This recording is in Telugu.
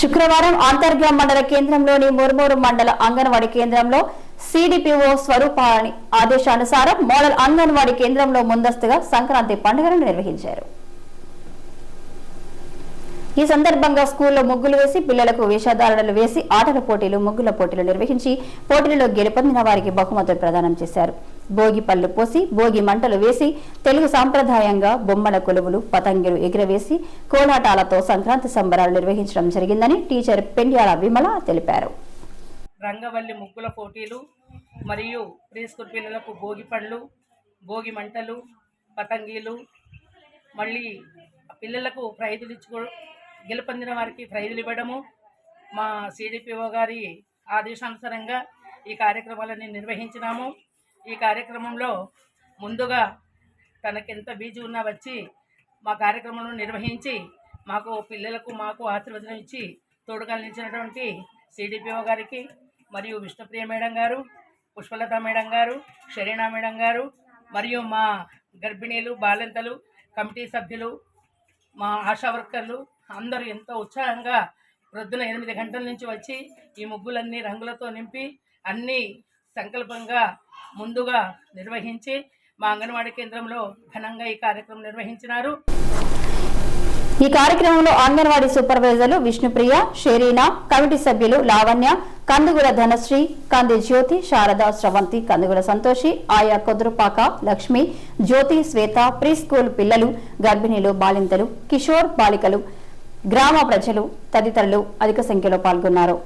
శుక్రవారం అంతర్గా మండల కేంద్రంలోని ముర్మూరు మండల అంగన్వాడీ కేంద్రంలో సిడిపిఓ స్వరూపాని ఆదేశానుసారం మోడల్ అంగన్వాడీ కేంద్రంలో ముందస్తుగా సంక్రాంతి పండుగను నిర్వహించారు. ఈ సందర్భంగా స్కూల్లో ముగ్గులు వేసి పిల్లలకు వేషధారణలు వేసి ఆటల పోటీలు ముగ్గుల పోటీలు నిర్వహించి పోటీలలో గెలుపొందిన వారికి బహుమతులు ప్రదానం చేశారు. భోగి పళ్ళు పోసి భోగి మంటలు వేసి తెలుగు సాంప్రదాయంగా బొమ్మల కొలువులు పతంగిలు ఎగురవేసి కోలాటాలతో సంక్రాంతి సంబరాలు నిర్వహించడం జరిగిందని టీచర్ పెండ్యాల విమల తెలిపారు. రంగవల్లి ముగ్గుల పోటీలు మరియు ప్రీ స్కూల్ పిల్లలకు భోగి పండ్లు భోగి మంటలు పతంగీలు మళ్ళీ పిల్లలకు ప్రైజులు ఇచ్చుకో గెలుపొందిన వారికి ప్రైజులు ఇవ్వడము మా సిడిపిఓ గారి ఆదేశానుసారంగా ఈ కార్యక్రమాలని నిర్వహించినాము. ఈ కార్యక్రమంలో ముందుగా తనకెంత బీజీ ఉన్నా వచ్చి మా కార్యక్రమం నిర్వహించి మాకు పిల్లలకు మాకు ఆశీర్వచనం ఇచ్చి తోడుగా నిలిచినటువంటి సిడిపిఓ గారికి మరియు విష్ణుప్రియ మేడం గారు పుష్పలత మేడం గారు షరీనా మేడం గారు మరియు మా గర్భిణీలు బాలింతలు కమిటీ సభ్యులు మా ఆశా వర్కర్లు అందరూ ఎంతో ఉత్సాహంగా ప్రొద్దున ఎనిమిది గంటల నుంచి వచ్చి ఈ ముగ్గులన్నీ రంగులతో నింపి అన్నీ సంకల్పంగా ముందుగా నిర్వహించి మా అంగన్వాడీ కేంద్రంలో ఘనంగా ఈ కార్యక్రమం నిర్వహించినారు. ఈ కార్యక్రమంలో అంగన్వాడీ సూపర్వైజర్లు విష్ణుప్రియ షెరీనా కమిటీ సభ్యులు లావణ్య కందుగుల ధనశ్రీ కంది జ్యోతి శారద స్రవంతి కందుగుల సంతోషి ఆయా కొద్రుపాక లక్ష్మి జ్యోతి శ్వేత ప్రీ స్కూల్ పిల్లలు గర్భిణీలు బాలింతలు కిషోర్ బాలికలు గ్రామ ప్రజలు తదితరులు అధిక సంఖ్యలో పాల్గొన్నారు.